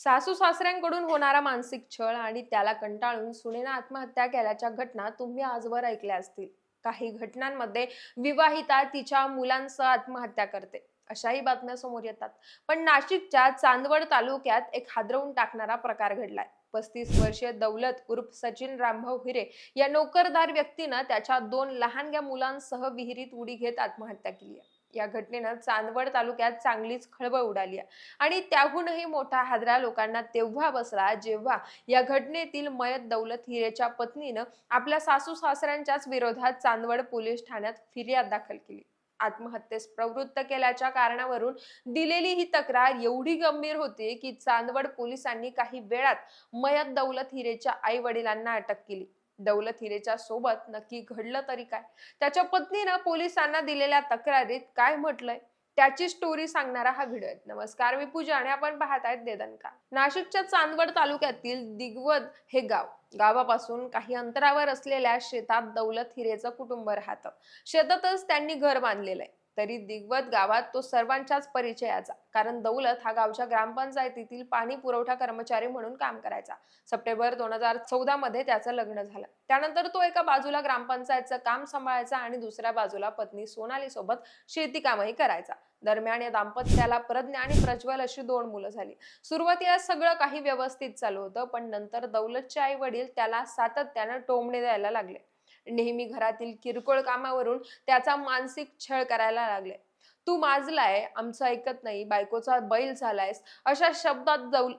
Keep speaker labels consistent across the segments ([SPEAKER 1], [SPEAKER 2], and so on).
[SPEAKER 1] सासू सासऱ्यांकडून होणारा मानसिक छळ आणि त्याला कंटाळून सुनेनं आत्महत्या केल्याच्या घटना तुम्ही आजवर ऐकल्या असतील. काही घटनांमध्ये विवाहिता तिच्या मुलांसह आत्महत्या करते. अशाही बातम्या समोर येतात. पण नाशिकच्या चांदवड तालुक्यात एक हादरवून टाकणारा प्रकार घडलाय. पस्तीस वर्षीय दौलत उर्फ सचिन रामभाऊ हिरे या नोकरदार व्यक्तीनं त्याच्या दोन लहानग्या मुलांसह विहिरीत उडी घेत आत्महत्या केली आहे. या घटनेनं चांदवड तालुक्यात चांगलीच खळबळ उडाली आहे. आणि त्याहूनही मोठा हादरा लोकांना तेव्हा बसला जेव्हा या घटनेतील मयत दौलत हिरेच्या पत्नीनं आपल्या सासू सासऱ्यांच्याच विरोधात चांदवड पोलीस ठाण्यात फिर्याद दाखल केली. आत्महत्येस प्रवृत्त केल्याच्या कारणावरून दिलेली ही तक्रार एवढी गंभीर होती की चांदवड पोलिसांनी काही वेळात मयत दौलत हिरेच्या आई वडिलांना अटक केली. दौलत हिरेच्या सोबत नक्की घडलं तरी काय? त्याच्या पत्नीनं पोलिसांना दिलेल्या तक्रारीत काय म्हटलंय? त्याची स्टोरी सांगणारा हा व्हिडिओ आहे. नमस्कार मी पूजा आणि आपण पाहत आहेत देदनका नाशिकच्या चांदवड तालुक्यातील दिग्वद हे गाव. गावापासून काही अंतरावर असलेल्या शेतात दौलत हिरेचं कुटुंब राहतं. शेतातच त्यांनी घर बांधलेलं आहे. तरी दिग्वत गावात तो सर्वांच्याच परिचयाचा. कारण दौलत हा गावच्या ग्रामपंचायतीतील पाणी पुरवठा कर्मचारी म्हणून काम करायचा. सप्टेंबर दोन हजार चौदा मध्ये त्याचं लग्न झालं. त्यानंतर तो एका बाजूला ग्रामपंचायतचं काम सांभाळायचा आणि दुसऱ्या बाजूला पत्नी सोनाली सोबत शेती कामही करायचा. दरम्यान या दाम्पत्याला प्रज्ञा आणि प्रज्वल अशी दोन मुलं झाली. सुरुवातीला सगळं काही व्यवस्थित चालू होतं पण नंतर दौलतचे आई वडील त्याला सातत्यानं टोमणे द्यायला लागले. नेहमी घरातील किरकोळ कामावरून त्याचा मानसिक छळ करायला लागले. तू माजलाय आमचं ऐकत नाही बायकोचा बैल झालायस अशा शब्दात दौल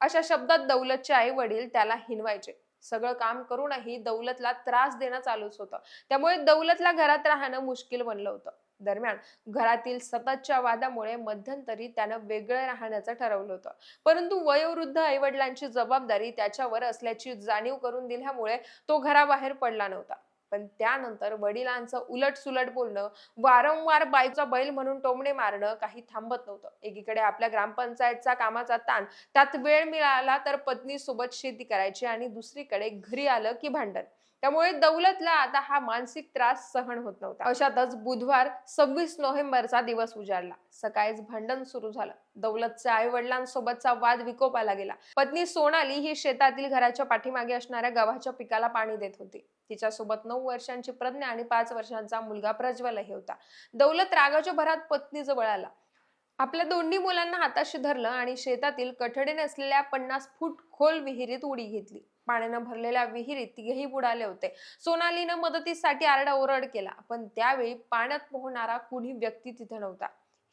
[SPEAKER 1] अशा शब्दात दौलतचे आई वडील त्याला हिनवायचे. सगळं काम करूनही दौलतला त्रास देणं चालूच होतं. त्यामुळे दौलतला घरात राहणं मुश्किल बनलं होतं. दरम्यान घरातील सततच्या वादामुळे मध्यंतरी त्यानं वेगळं राहण्याचं ठरवलं होतं. परंतु वयोवृद्ध आईवडिलांची जबाबदारी त्याच्यावर असल्याची जाणीव करून दिल्यामुळे तो घराबाहेर पडला नव्हता. पण त्यानंतर वडिलांचं उलट सुलट बोलणं वारंवार बाईचा बैल म्हणून टोमणे मारणं काही थांबत नव्हतं. एकीकडे आपल्या ग्रामपंचायतचा कामाचा ताण त्यात वेळ मिळाला तर पत्नी सोबत शेती करायची आणि दुसरीकडे घरी आलं की भांडण. त्यामुळे दौलतला आता हा मानसिक त्रास सहन होत नव्हता. अशातच बुधवार सव्वीस नोव्हेंबरचा दिवस उजाडला. सकाळीच भांडण सुरू झालं. दौलतच्या आई वडिलांसोबतचा वाद विकोपाला गेला. पत्नी सोनाली ही शेतातील घराच्या पाठीमागे असणाऱ्या गव्हाच्या पिकाला पाणी देत होती. तिच्यासोबत नऊ वर्षांची प्रज्ञा आणि पाच वर्षांचा मुलगा प्रज्वलही होता. दौलत रागाच्या भरात पत्नी जवळ आला. आपल्या दोन्ही मुलांना हाताशी धरलं आणि शेतातील कठडे नसलेल्या पन्नास फूट खोल विहिरीत उडी घेतली. पाण्यानं भरलेल्या विहिरीत तिघेही बुडाले होते. सोनालीनं मदतीसाठी आरडाओरड केला पण त्यावेळी पाण्यात पोहणारा कुणी व्यक्ती तिथे नव्हता.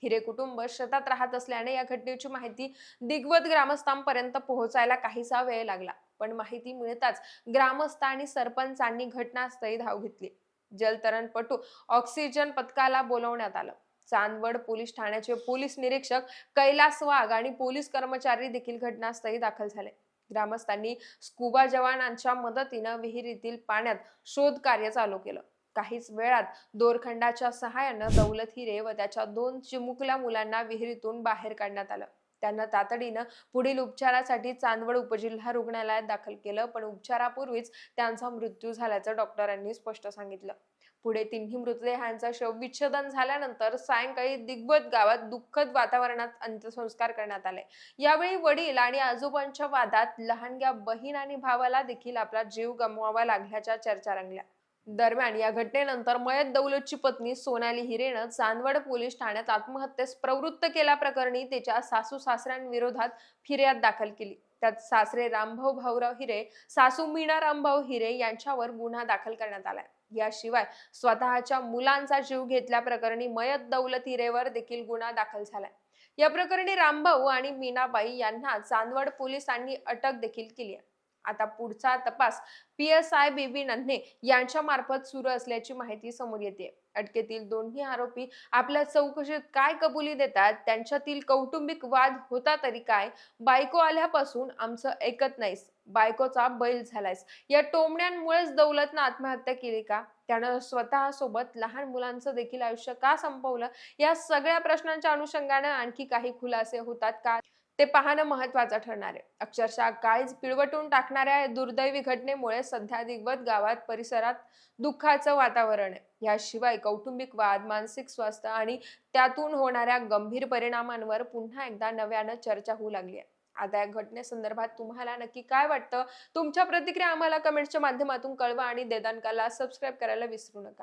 [SPEAKER 1] हिरे कुटुंब शेतात राहत असल्याने या घटनेची माहिती दिग्वत ग्रामस्थांपर्यंत पोहोचायला काहीसा वेळ लागला पण माहिती मिळताच ग्रामस्थ आणि सरपंचांनी घटनास्थळी धाव घेतली. जलतरणपटू ऑक्सिजन पथकाला बोलवण्यात आलं. चांदवड पोलीस ठाण्याचे पोलीस निरीक्षक कैलास वाघ आणि पोलीस कर्मचारी देखील घटनास्थळी दाखल झाले. ग्रामस्थांनी स्कुबा जवानांच्या मदतीनं विहिरीतील पाण्यात शोध कार्य चालू केलं. काहीच वेळात दोरखंडाच्या सहाय्यानं दौलत हिरे व त्याच्या दोन चिमुकल्या मुलांना विहिरीतून बाहेर काढण्यात आलं. त्यांना तातडीनं पुढील उपचारासाठी चांदवड उपजिल्हा रुग्णालयात दाखल केलं पण उपचारापूर्वीच त्यांचा मृत्यू झाल्याचं डॉक्टरांनी स्पष्ट सांगितलं. पुढे तिन्ही मृतदेहांचा शवविच्छेदन झाल्यानंतर सायंकाळी दिग्वत गावात दुःखद वातावरणात अंत्यसंस्कार करण्यात आले. यावेळी वडील आणि आजोबांच्या वादात लहानग्या बहीण आणि भावाला देखील आपला जीव गमवावा लागल्याच्या चर्चा रंगल्या. दरम्यान या घटनेनंतर मयत दौलतची पत्नी सोनाली हिरेनं चांदवड पोलीस ठाण्यात आत्महत्येस प्रवृत्त केल्याप्रकरणी तिच्या सासू सासऱ्यांविरोधात फिर्याद दाखल केली. त्यात सासरे रामभाऊ भाऊराव हिरे सासू मीना रामभाऊ हिरे यांच्यावर गुन्हा दाखल करण्यात आलाय. याशिवाय स्वतःच्या मुलांचा जीव घेतल्या प्रकरणी मयत दौलत हिरेवर देखील गुन्हा दाखल झालाय. या प्रकरणी रामभाऊ आणि मीनाबाई यांना चांदवड पोलिसांनी अटक देखील केली आहे. आता पुढचा तपास पी एस आय बीबी नन्हे यांच्या मार्फत सुरू असल्याची माहिती समोर येते अटकेतील दोन्ही आरोपी आपल्या चौकशीत काय कबुली देतात त्यांच्यातील कौटुंबिक वाद होता तरी काय बायको आल्यापासून आमचं ऐकत नाहीस बायकोचा बैल झालायस. या टोमण्यांमुळेच दौलतनं आत्महत्या केली का? त्यानं स्वतः सोबत लहान मुलांचं देखील आयुष्य का संपवलं? या सगळ्या प्रश्नांच्या अनुषंगानं आणखी काही खुलासे होतात का? ते पाहणं महत्वाचं ठरणार आहे. अक्षरशः काळीच पिळवटून टाकणाऱ्या या दुर्दैवी घटनेमुळे सध्या दिग्वत गावात परिसरात दुःखाचं वातावरण आहे. याशिवाय कौटुंबिक वाद मानसिक स्वास्थ्य आणि त्यातून होणाऱ्या गंभीर परिणामांवर पुन्हा एकदा नव्यानं चर्चा होऊ लागली आहे. आता या घटनेसंदर्भात तुम्हाला नक्की काय वाटतं? तुमच्या प्रतिक्रिया आम्हाला कमेंटच्या माध्यमातून कळवा आणि देदानकाला सबस्क्राईब करायला विसरू नका.